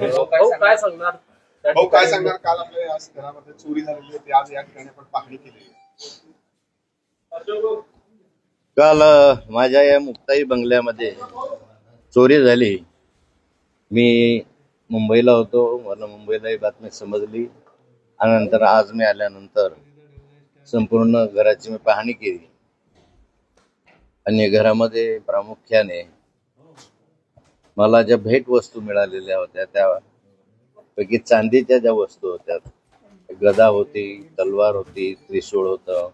भाऊ काय सांगणार? त्या भाऊ काय सांगणार? काल आपल्या या घरामध्ये चोरी झालेली होती. आज या ठिकाणी आपण पाहणी केली काल अ, माझ्या या मुक्ताई बंगल्यामध्ये चोरी झाली. मी मुंबईला होतो. मला मुंबईला ही बातमी समजली. आणि नंतर आज मी आल्यानंतर संपूर्ण घराची मी पाहणी केली. आणि घरामध्ये प्रामुख्याने मला ज्या भेट वस्तू मिळालेल्या होत्या त्यापैकी चांदीच्या ज्या वस्तू होत्या गदा होती तलवार होती त्रिशूळ होतं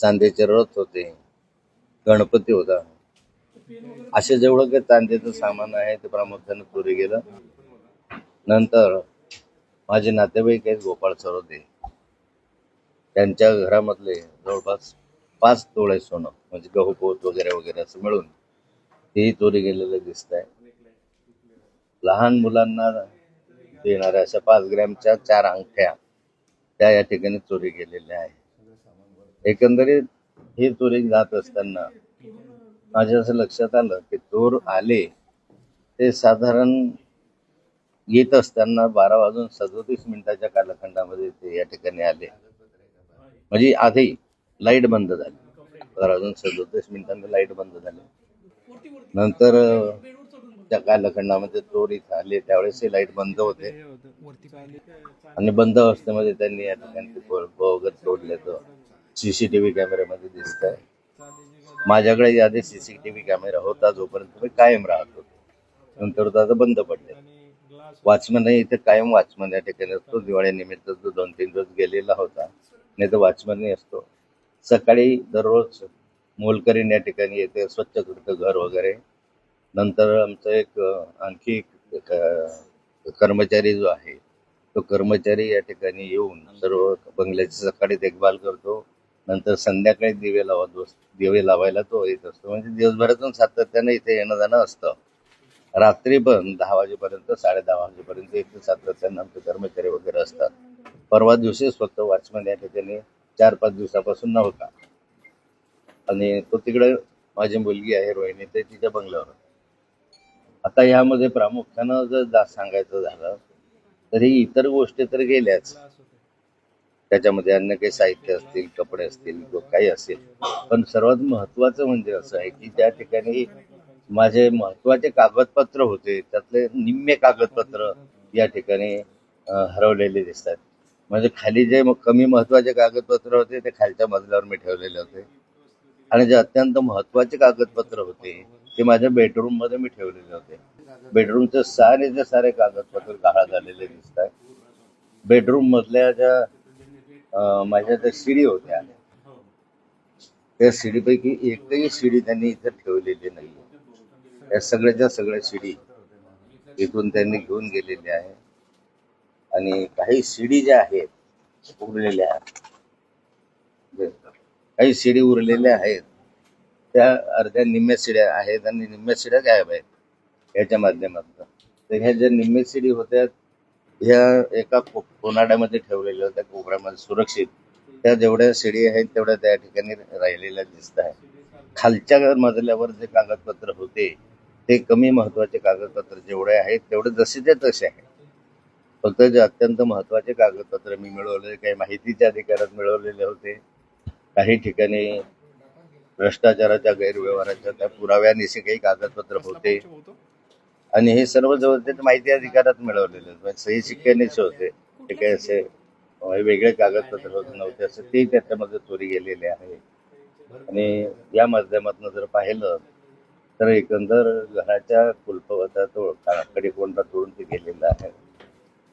चांदीचे रथ होते गणपती होता. असे जेवढं काही चांदीचं सामान आहे ते प्रामुख्याने चोरी गेलं. नंतर माझे नातेवाईक आहेत गोपाळ सरोदे. त्यांच्या घरामधले जवळपास पाच तोळे सोनं म्हणजे गहू पोत वगैरे वगैरे असं मिळून तेही चोरी गेलेलं दिसत आहे लहान मुलांना देणाऱ्या अशा पाच ग्रॅमच्या चार अंगठ्या त्या या ठिकाणी चोरी गेलेल्या आहेत. एकंदरीत ही चोरी जात असताना माझ्या असं लक्षात आलं की चोर आले ते साधारण येत असताना बारा वाजून सदोतीस मिनिटाच्या कालखंडामध्ये ते या ठिकाणी आले. म्हणजे आधी लाइट बंद झाली. बारा वाजून सदोतीस मिनिटांनी लाइट बंद झाली. नंतर त्या कालखंडामध्ये चोर आले त्यावेळेस हे लाइट बंद होते. आणि बंद अवस्थेमध्ये त्यांनी या ठिकाणी बल्ब वगैरे तोडल्याचं सीसीटीव्ही कॅमेऱ्यामध्ये दिसत आहे. माझ्याकडे यादी सीसीटीव्ही कॅमेरा होता जोपर्यंत मी कायम राहत होतो. नंतर तो आता बंद पडले. वॉचमन इथे कायम वॉचमन या ठिकाणी असतो. दिवाळीनिमित्त तो दोन तीन दिवस गेलेला होता. नाही तर वॉचमनही असतो. सकाळी दररोज मोलकरीण या ठिकाणी येते. स्वच्छ करतं घर वगैरे. नंतर आमचं एक आणखी एक कर्मचारी जो आहे तो कर्मचारी या ठिकाणी येऊन सर्व बंगल्याची सकाळी देखभाल करतो. नंतर संध्याकाळी दिवे लावत दिवे लावायला तो येत असतो. म्हणजे दिवसभरातून सातत्यानं इथे येणं जाणं असतं. रात्री पण दहा वाजेपर्यंत साडे दहा वाजेपर्यंत इथे सातत्यानं आमचे कर्मचारी वगैरे असतात. परवा दिवशीच फक्त वॉचमॅन या ठिकाणी चार पाच दिवसापासून नव्हता. आणि तो तिकडे माझी मुलगी आहे रोहिणी ते तिच्या बंगल्यावर आता यामध्ये प्रामुख्यानं जर जा सांगायचं झालं तरी इतर गोष्टी तर गेल्याच. त्याच्यामध्ये अन्य काही साहित्य असतील कपडे असतील किंवा काही असेल. पण सर्वात महत्वाचं म्हणजे असं आहे की त्या ठिकाणी माझे महत्त्वाचे कागदपत्र होते त्यातले निम्मे कागदपत्र या ठिकाणी हरवलेले दिसतात. म्हणजे खाली जे कमी महत्त्वाचे कागदपत्र होते ते खालच्या मजल्यावर मी ठेवलेले होते. आणि जे अत्यंत महत्त्वाचे कागदपत्र होते ते माझ्या बेडरूममध्ये मी ठेवलेले होते. बेडरूमचे सारेचे सारे कागदपत्र गहाळ झालेले दिसत आहे बेडरूम मधल्या ज्या माझ्या ज्या शिडी होत्या त्या शिडीपैकी एकही शिडी त्यांनी इथं ठेवलेली नाही या सगळ्याच्या सगळ्या शिडी इथून त्यांनी घेऊन गेलेल्या आहे. आणि काही शिडी ज्या आहेत उरलेल्या काही शिडी उरलेल्या आहेत त्या अर्ध्या निम्म्या शिड्या आहेत आणि निम्म्या शिड्या गायब आहेत ह्याच्या माध्यमातून. तर ह्या ज्या निम्म्या शिडी होत्या ह्या एका को- कोनाड्यामध्ये ठेवलेल्या होत्या कोपऱ्यामध्ये सुरक्षित. त्या जेवढ्या शिडी आहेत तेवढ्या त्या ठिकाणी राहिलेल्या दिसत आहे खालच्या मजल्यावर जे कागदपत्र होते ते कमी महत्त्वाचे कागदपत्र जेवढे आहेत तेवढे जसेचे तसे आहेत. फक्त जे अत्यंत महत्त्वाचे कागदपत्र मी मिळवले काही माहितीच्या अधिकारात मिळवलेले होते. काही ठिकाणी भ्रष्टाचाराच्या गैरव्यवहाराच्या त्या पुराव्यानिशी काही कागदपत्र होते. आणि हे सर्व जवळ ते माहिती अधिकारात मिळवलेले म्हणजे सही शिक्क्यानेच होते. ते काही असे वेगळे कागदपत्र होते नव्हते. असं ते त्याच्यामध्ये चोरी गेलेले आहे. आणि या माध्यमातून जर पाहिलं तर एकंदर घराच्या कुलपवता तो कडे कोंडा तोडून ते गेलेलं आहे.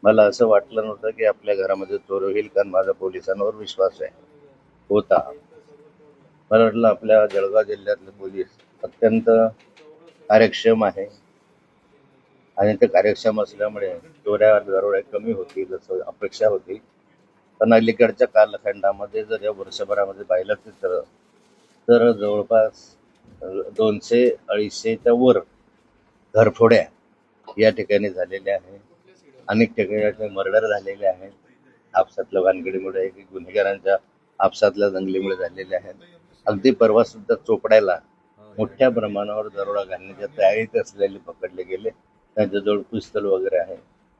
मला असं वाटलं नव्हतं की आपल्या घरामध्ये चोर होईल कारण माझा पोलिसांवर विश्वास आहे. होता. मला वाटलं आपल्या जळगाव जिल्ह्यातले पोलीस अत्यंत कार्यक्षम आहे. आणि ते कार्यक्षम असल्यामुळे चोऱ्या दरोड्या कमी होतील असं अपेक्षा होती. पण अलीकडच्या कालखंडामध्ये जर या वर्षभरामध्ये पाहिलं तर तर जवळपास दोनशे अडीचशेच्या वर घरफोड्या या ठिकाणी झालेल्या आहेत. अनेक ठिकाणी मर्डर झालेले आहेत. आपसातल्या भानगडीमुळे की गुन्हेगारांच्या आपसातल्या दंगलीमुळे झालेल्या आहेत. अगदी परवा सुद्धा चोपड्याला मोठ्या प्रमाणावर दरोडा घालण्याच्या तयारीत असलेले पकडले गेले. त्यांच्याजवळ पिस्तल वगैरे आहे.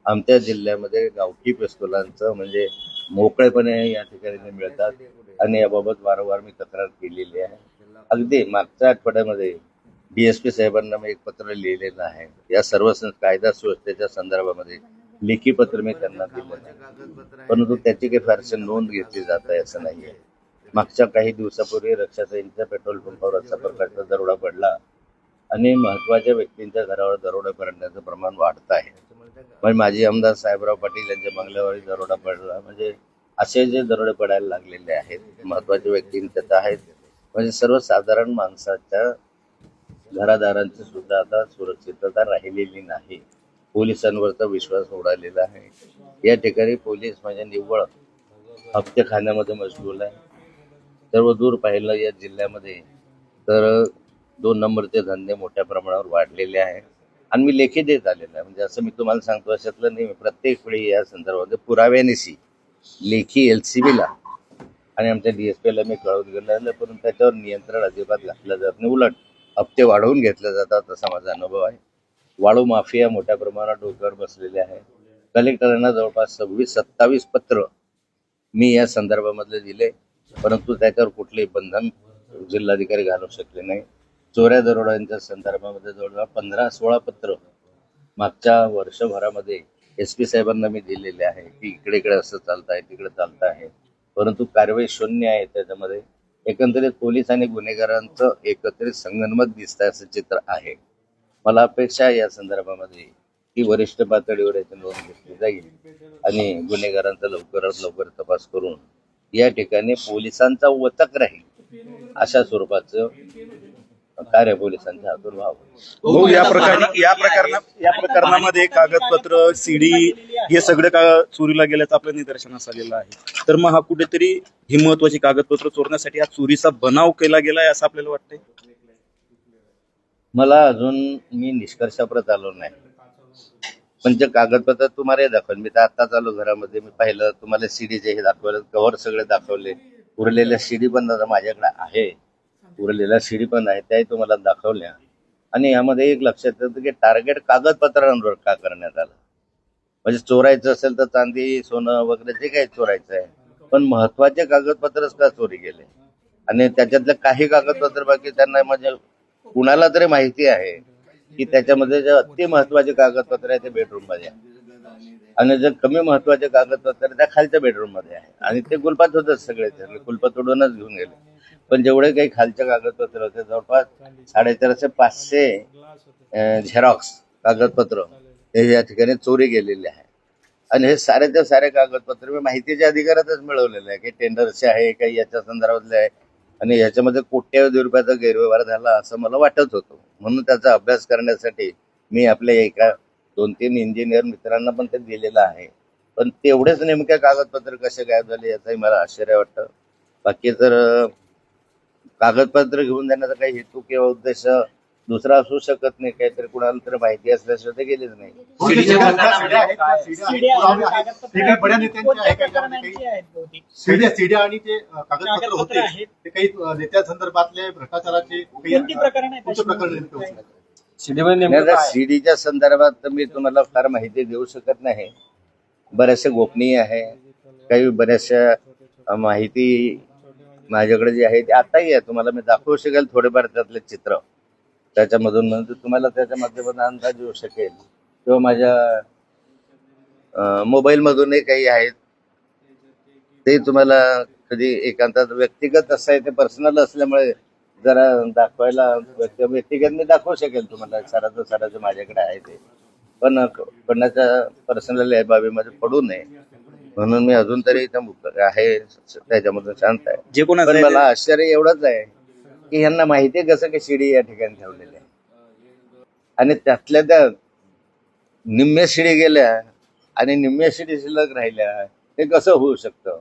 आमच्या जिल्ह्यामध्ये गावठी पिस्तुलांचं म्हणजे मोकळेपणे या ठिकाणी मिळतात. आणि याबाबत वारंवार मी तक्रार केलेली आहे. अगदी मागच्या आठवड्यामध्ये डीएसपी साहेबांना मी एक पत्र लिहिलेलं आहे. या सर्व कायदा सुव्यवस्थेच्या संदर्भामध्ये लेखी पत्र मी त्यांना आहे. परंतु त्याची काही फारशी नोंद घेतली जात आहे असं नाही आहे मागच्या काही दिवसापूर्वी रक्षाताईंच्या पेट्रोल पंपावर अशा प्रकारचा दरोडा पडला. आणि महत्त्वाच्या व्यक्तींच्या घरावर दरोडा पडण्याचं प्रमाण वाढत आहे. म्हणजे माजी आमदार साहेबराव पाटील यांच्या बंगल्यावरही दरोडा पडला. म्हणजे असे जे दरोडे पडायला लागलेले आहेत महत्त्वाच्या व्यक्तींच्यात आहेत. म्हणजे सर्वसाधारण माणसाच्या घरादारांची सुद्धा आता सुरक्षितता राहिलेली नाही. पोलिसांवरचा विश्वास उडालेला आहे. या ठिकाणी पोलीस म्हणजे निव्वळ हप्ते खाण्यामध्ये मशगूल आहे. सर्व दूर पाहिलं या जिल्ह्यामध्ये तर दोन नंबरचे धंदे मोठ्या प्रमाणावर वाढलेले आहे आणि मी लेखी देत आलेलं आहे. म्हणजे असं मी तुम्हाला सांगतो अशातलं नाही प्रत्येक वेळी या संदर्भामध्ये पुराव्यानिशी लेखी एल सी बीला आणि आमच्या डी एस पीला मी कळवून गेलेलं परंतु त्याच्यावर नियंत्रण अजिबात घातलं जात नाही. उलट हप्ते वाढवून घेतले जातात असा माझा अनुभव आहे. वाळू माफिया मोठ्या प्रमाणात डोक्यावर बसलेले आहे कलेक्टरांना जवळपास सव्वीस सत्तावीस पत्र मी या संदर्भामधले दिले. परंतु त्याच्यावर कुठलेही बंधन जिल्हाधिकारी घालू शकले नाही. चोऱ्या दरोड्यांच्या संदर्भामध्ये जवळजवळ पंधरा सोळा पत्र मागच्या वर्षभरामध्ये एस पी साहेबांना मी दिलेले आहे. की इकडे इकडे असं चालत आहे तिकडे चालत आहे परंतु कारवाई शून्य आहे त्याच्यामध्ये. एकंदरीत पोलीस आणि गुन्हेगारांचं एकत्रित संगनमत दिसत असं चित्र आहे. मला अपेक्षा आहे या संदर्भामध्ये की वरिष्ठ पातळीवर याची नोंद घेतली जाईल आणि गुन्हेगारांचा लवकरात लवकर तपास करून या ठिकाणी पोलिसांचा वचक राहील अशा स्वरूपाचं कार्य पोलिसांच्या हातून व्हावं. हो या प्रकरणी या प्रकरणात या प्रकरणामध्ये कागदपत्र सीडी हे सगळं का चोरीला गेल्याचं आपल्या निदर्शनास आलेलं आहे. तर मग हा कुठेतरी ही महत्वाची कागदपत्र चोरण्यासाठी हा चोरीचा बनाव केला गेलाय असं आपल्याला वाटतंय? मला अजून मी निष्कर्षाप्रत आलो नाही. पण जे कागदपत्र तुम्हाला दाखवले. मी तर आत्ताच आलो घरामध्ये मी पाहिलं तुम्हाला सीडीचे हे दाखवलं कव्हर सगळे दाखवले. उरलेल्या सीडी पण आता माझ्याकडे आहे. उरलेल्या सीडी पण आहे त्याही तुम्हाला दाखवल्या. आणि यामध्ये एक लक्षात येतं की टार्गेट कागदपत्रांवर का करण्यात आलं? म्हणजे चोरायचं असेल तर चांदी सोनं वगैरे जे काही चोरायचं आहे. पण महत्त्वाचे कागदपत्रच का चोरी गेले आणि त्याच्यातले काही कागदपत्र बाकी त्यांना म्हणजे कुणाला तरी माहिती आहे. की त्याच्यामध्ये जे अति महत्त्वाचे कागदपत्र आहे ते बेडरूममध्ये आहे. आणि जे कमी महत्त्वाचे कागदपत्र त्या खालच्या बेडरूममध्ये आहे. आणि ते कुलपात होतच सगळे कुलपात तोडूनच घेऊन गेले. पण जेवढे काही खालचे कागदपत्र होते जवळपास साडेचारशे पाचशे झेरॉक्स कागदपत्र हे या ठिकाणी चोरी गेलेले आहे. आणि हे सारे ते सारे कागदपत्र मी माहितीच्या अधिकारातच मिळवलेले आहे. काही टेंडरचे आहे काही याच्या संदर्भातले आहे. आणि याच्यामध्ये कोट्यावधी रुपयाचा गैरव्यवहार झाला असं मला वाटत होतं. म्हणून त्याचा अभ्यास करण्यासाठी मी आपल्या एका दोन तीन इंजिनियर मित्रांना पण ते दिलेलं आहे. पण तेवढेच नेमक्या कागदपत्र कसे गायब झाले याचाही मला आश्चर्य वाटतं. बाकी तर कागदपत्र घेऊन जाण्याचा काही हेतू किंवा उद्देश दुसरा असू शकत नाही काहीतरी कुणाला तरी माहिती असल्याशिवाय ते गेलेच नाही. सीडीच्या? सीड्या सीड्या आणि ते कागदपत्र होते. ते काही नेत्या संदर्भातले भ्रष्टाचाराचे प्रकरण संदर्भात तर मी तुम्हाला फार माहिती देऊ शकत नाही. बऱ्याचशा गोपनीय आहे. काही बऱ्याचशा माहिती माझ्याकडे जी आहे ती आताही आहे. तुम्हाला मी दाखवू शकेल थोडेफार त्यातले चित्र. त्याच्यामधून म्हणजे तुम्हाला त्याच्या माध्यमातून अंदाज येऊ शकेल. किंवा माझ्या मोबाईल मधूनही काही आहेत. ते तुम्हाला कधी एकांतात व्यक्तिगत असं आहे ते पर्सनल असल्यामुळे जरा दाखवायला व्यक्ति- व्यक्तिगत मी दाखवू शकेल तुम्हाला. साराचं साराचं माझ्याकडे आहे ते. पण कोणाच्या पर्सनल बाबीमध्ये पडू नये. म्हणून मी अजून तरी आहे. त्याच्यामधून शांत आहे. जे कोण पण मला आश्चर्य एवढंच आहे. की यांना माहिती आहे कसं की शिडी या ठिकाणी ठेवलेली आहे. आणि त्यातल्या त्या निम्म्या शिडी गेल्या आणि निम्म्या शिडी शिल्लक राहिल्या हे कसं होऊ शकतं?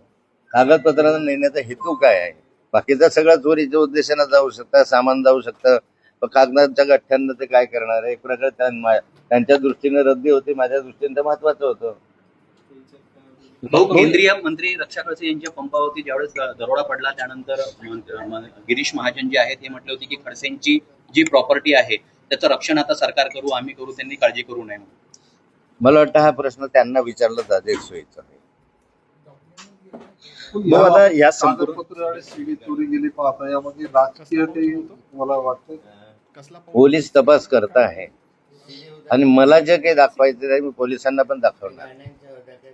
कागदपत्रांना नेण्याचा हेतू काय आहे? बाकीचा सगळा चोरीच्या उद्देशानं जाऊ शकतं सामान जाऊ शकतं पण कागदाच्या गठ्ठ्यांना ते काय करणार आहे? एक प्रकारे त्यांच्या दृष्टीने रद्दी होती माझ्या दृष्टीने ते महत्वाचं होतं. भाऊ केंद्रीय मंत्री रक्षा खडसे यांच्या पंपावरती ज्यावेळेस दरोडा पडला त्यानंतर गिरीश महाजन जे आहेत हे म्हटले होते की खडसेंची जी प्रॉपर्टी आहे त्याचं रक्षण आता सरकार करू आम्ही करू त्यांनी काळजी करू नये. मला वाटतं हा प्रश्न त्यांना विचारला जाते सोयीचा मग आता या संपूर्ण पोलीस तपास करत आहे. आणि मला जे काही दाखवायचं आहे मी पोलिसांना पण दाखवणार.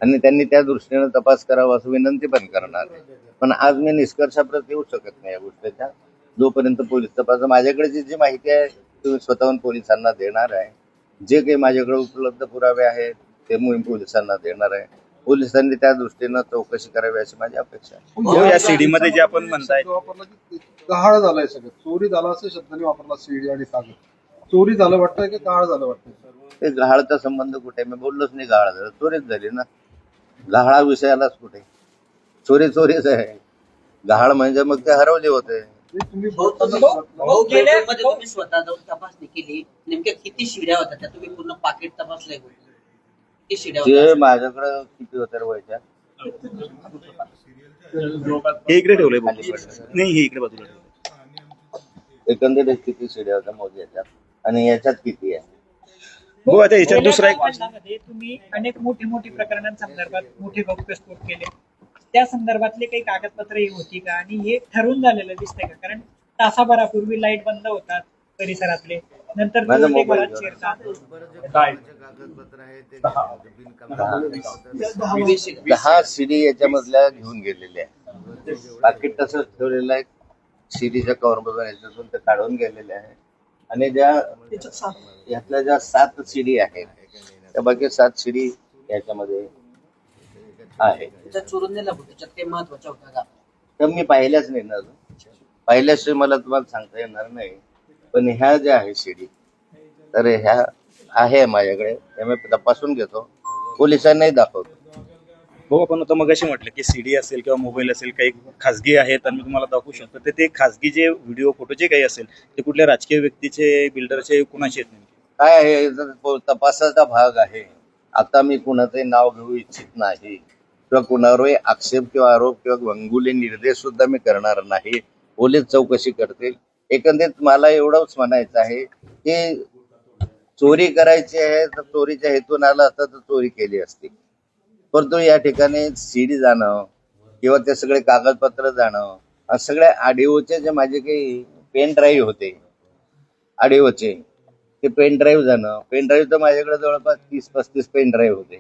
आणि त्यांनी त्या दृष्टीने तपास करावा असं विनंती पण करणार पण आज मी निष्कर्षाप्रत येऊ शकत नाही या गोष्टीच्या जोपर्यंत पोलीस तपास माझ्याकडे जी माहिती आहे तुम्ही स्वतःहून पोलिसांना देणार आहे. जे काही माझ्याकडे उपलब्ध पुरावे आहेत ते मी पोलिसांना देणार आहे. पोलिसांनी त्या दृष्टीनं चौकशी करावी अशी माझी अपेक्षा आहे. हो, या CD मध्ये जे आपण म्हणताय. गहाळ झालाय सगळं. चोरी झाला असं शब्दाने वापरला सीडी आणि कागद. चोरी झालं वाटतंय की गहाळ झालं वाटतंय? ते गहाळचा संबंध कुठे मी बोललोच नाही गहाळ झालं चोरीच झाली ना. गहाळा विषयालाच कुठे? चोरी चोरीच आहे. गहाळ म्हणजे मग ते हरवले होते. ते तुम्ही भाऊ, बोलताना तुम्ही- म्हटलं. भाऊ, बेडरूममध्ये तुम्ही स्वतः जाऊन तपासणी केली. नेमक्या किती शिड्या होत्या त्या? तुम्ही पूर्ण पाकिट तपासलंय किती शिड्या ते होत्या माझ्याकडं किती होत्या रे व्हायच्या हे इकडे ठेवलंय बघू नाही हे इकडे बाजूला ठेवलंय. एकंदरीत किती शिड्या होत्या मोदी याच्यात आणि याच्यात किती? हो आता याच्यात दुसरा एक तुम्ही अनेक मोठी मोठी प्रकरणांसंदर्भात मोठे गौप्यस्फोट केले. त्या संदर्भातले काही कागदपत्र होती का? आणि हे ठरवून झालेलं दिसतंय का? कारण तासाभरापूर्वी लाइट बंद होतात परिसरातले. नंतर. दहा शिडी याच्यामधल्या घेऊन गेलेल्या आहे पाकिट तसंच ठेवलेलं आहे शिडीच्या कव्हर मधून याच्यातून ते काढून गेलेले आहे आणि ज्या यातल्या ज्या सात शिडी आहेत त्या बाकी सात शिडी याच्यामध्ये आहे तर मी पाहिल्याच नाही ना. पाहिल्याशिवाय मला तुम्हाला सांगता येणार नाही. पण ह्या ज्या आहे शिडी तर ह्या आहे माझ्याकडे. त्या मी तपासून घेतो. पोलिसांनाही दाखवतो. हो आपण आता मगाशी म्हटलं की सीडी असेल किंवा मोबाईल असेल काही खासगी आहेत आणि मी तुम्हाला दाखवू शकतो. तर ते खासगी जे व्हिडिओ फोटो जे काही असेल ते कुठल्या राजकीय व्यक्तीचे बिल्डरचे कुणाचे आहेत नेमके? काय आहे जर तपासाचा भाग आहे. आता मी कुणाचे नाव घेऊ इच्छित नाही. किंवा कुणावरही आक्षेप किंवा आरोप किंवा गंगुले निर्देश सुद्धा मी करणार नाही. पोलीस चौकशी करतील. एकंदरीत मला एवढंच म्हणायचं आहे की चोरी करायची आहे तर चोरीच्या हेतून आला असता तर चोरी केली असती. परंतु या ठिकाणी सीडी जाणं किंवा ते सगळे कागदपत्र जाणं सगळ्या आडिओचे जे माझे काही पेन ड्राईव्ह होते ऑडिओचे ते पेन ड्राईव्ह जाणं. पेन ड्राईव्ह तर माझ्याकडे जवळपास तीस पस्तीस पेन ड्राईव्ह होते.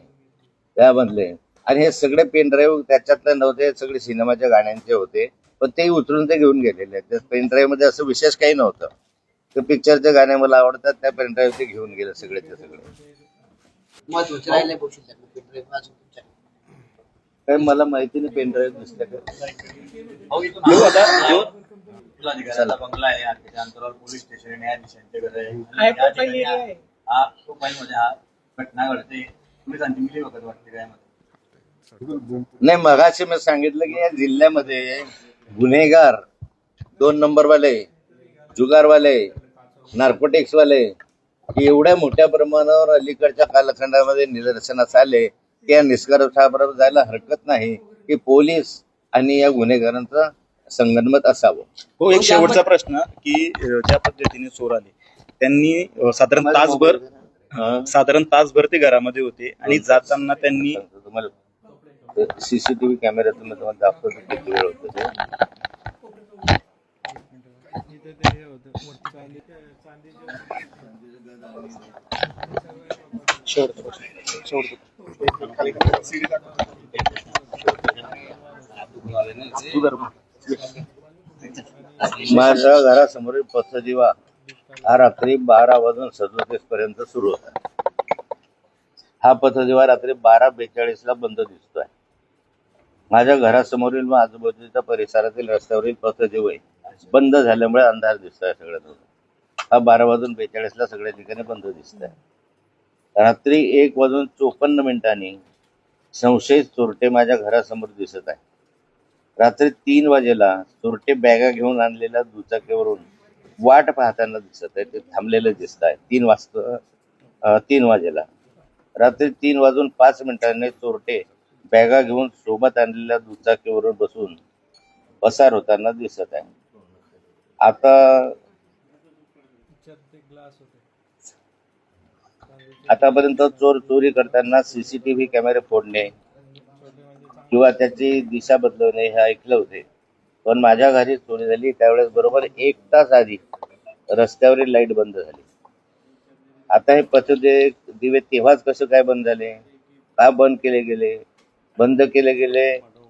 त्यामधले. आणि हे सगळे पेन ड्राईव्ह त्याच्यातले नव्हते सगळे सिनेमाच्या गाण्यांचे होते. पण ते उचलून ते घेऊन गेलेले आहेत. त्या पेन ड्राईव्हमध्ये असं विशेष काही नव्हतं. ते पिक्चरचे गाणे मला आवडतात त्या पेन ड्राईव्ह ते घेऊन गेले सगळे ते सगळे. महत्त्वाचे राहिले भाऊ शिल्लक पेनड्राईव्ह अजून तुमच्या. काही मला माहिती नाही पेन ड्राईव्ह दिसल्या का भाऊ, इथून हो, आता. जो- जिल्हाधिकाऱ्यांचा बंगला आहे अंतरावर पोलीस स्टेशन आहे न्यायाधीशांचे घर आहे हाय या ठिकाणी हा हा घटना घडते. पोलिसांची मिली वगैरे वाटते काय मध्ये नाही मगाशी मी सांगितलं की या जिल्ह्यामध्ये गुन्हेगार दोन नंबरवाले जुगारवाले नार्कोटिक्सवाले हे एवढ्या मोठ्या प्रमाणावर अलीकडच्या कालखंडामध्ये निदर्शनास आले की या निष्कर्षाबरोबर जायला हरकत नाही की पोलीस आणि या गुन्हेगारांचा संगनमत असावं. हो एक शेवटचा प्रश्न की ज्या पद्धतीने चोर आले त्यांनी साधारण तासभर साधारण तासभर ते घरामध्ये होते आणि जाताना त्यांनी तुम्हाला सीसीटीव्ही कॅमेऱ्यातून मी तुम्हाला दाखवतो किती वेळ होतं माझ्या घरासमोरील पथदिवा हा रात्री बारा वाजून सदोतीस पर्यंत सुरू होता. हा पथदिवा रात्री बारा बेचाळीस ला बंद दिसतोय. माझ्या घरासमोरील व आजूबाजूच्या परिसरातील रस्त्यावरील पथदिवे बंद झाल्यामुळे अंधार दिसतोय सगळ्यात हा बारा वाजून बेचाळीस ला सगळ्या ठिकाणी बंद दिसत आहे रात्री एक वाजून चोपन्न मिनिटांनी संशयित चोरटे माझ्या घरासमोर दिसत आहे रात्री तीन वाजेला चोरटे बॅगा घेऊन आणलेल्या दुचाकीवरून वाट पाहताना दिसत आहे ते थांबलेलं दिसत आहे तीन वाजता तीन वाजेला. रात्री तीन वाजून पाच मिनिटांनी चोरटे बॅगा घेऊन सोबत आणलेल्या दुचाकीवरून बसून पसार होताना दिसत आहे आता आतापर्यंत चोर चोरी करताना सीसीटीव्ही कॅमेरे फोडणे किंवा त्याची दिशा बदलवणे हे ऐकलं होते. पण माझ्या घरी चोरी झाली त्यावेळेस बरोबर एक तास आधी रस्त्यावरील लाइट बंद झाली. आता हे पथदे दिवे तेव्हाच कसं काय बंद झाले? का बंद केले गेले? बंद केले गेले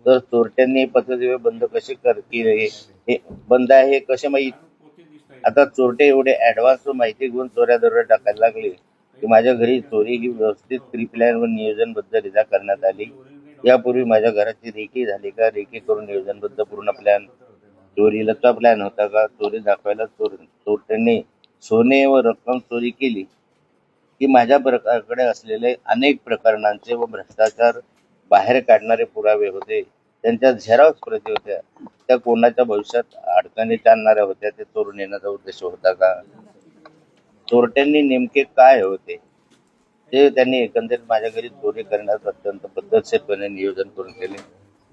तर चोरट्यांनी पथदिवे बंद कसे कर केले? हे बंद आहे हे कसे माहीत? आता चोरटे एवढे ऍडव्हान्स माहिती घेऊन चोऱ्या दरोड्या टाकायला लागले की माझ्या घरी चोरी ही व्यवस्थित प्रीप्लॅन व नियोजनबद्ध रिझा करण्यात आली. यापूर्वी माझ्या घराची रेकी झाली का? रेकी करून नियोजनबद्ध पूर्ण प्लॅन चोरीला प्लॅन होता का? चोरी दाखवायला चोर चोरट्याने सोने व रक्कम चोरी केली. की माझ्या प्रकारकडे असलेले अनेक प्रकरणांचे व भ्रष्टाचार बाहेर काढणारे पुरावे होते. त्यांच्या झेरॉक्स प्रती होत्या. त्या कोणाच्या भविष्यात अडचणीत आणणाऱ्या होत्या ते चोरून येण्याचा उद्देश होता का? चोरट्यांनी नेमके काय होते? ते त्यांनी एकंदरीत माझ्या घरी चोरी करण्यास अत्यंत पद्धतशीरपणे नियोजन करून केले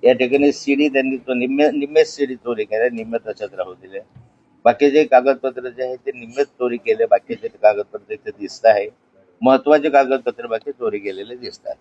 या ठिकाणी सीडी त्यांनी तो निम्मे निम्मेच सीडी चोरी केल्या निम्मे तशाच राहू दिले बाकीचे कागदपत्र जे आहे ते निम्मेच चोरी केले बाकीचे कागदपत्र ते दिसत आहे. महत्त्वाचे कागदपत्र बाकी चोरी केलेले दिसतात.